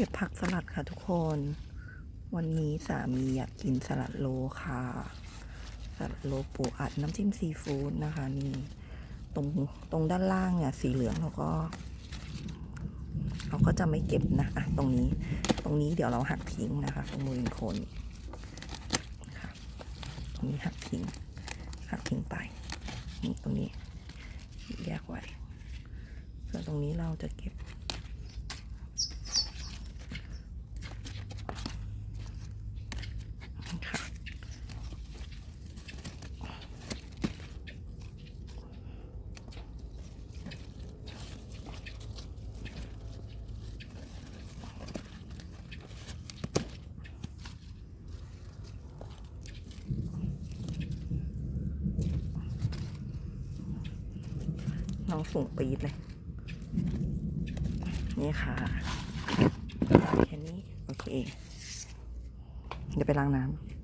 ก็บผักสลัดค่ะทุกคน วันนี้สามีอยากกินสลัดโลค่ะ สลัดโลปูอัดน้ำจิ้มซีฟู้ดนะคะนี่ตรงตรงด้านล่างเนี่ยสีเหลืองเราก็ เราก็จะไม่เก็บนะอะตรงนี้ ตรงนี้เดี๋ยวเราหักทิ้งนะคะ ตรงมือโคนค่ะตรงนี้หักทิ้ง หักทิ้งไปนี่ตรงนี้แยกไว้ส่วนตรงนี้เราจะเก็บ น้องสูงปี๊ดเลย นี่ค่ะแค่นี้ โอเค เดี๋ยวไปล้างน้ำ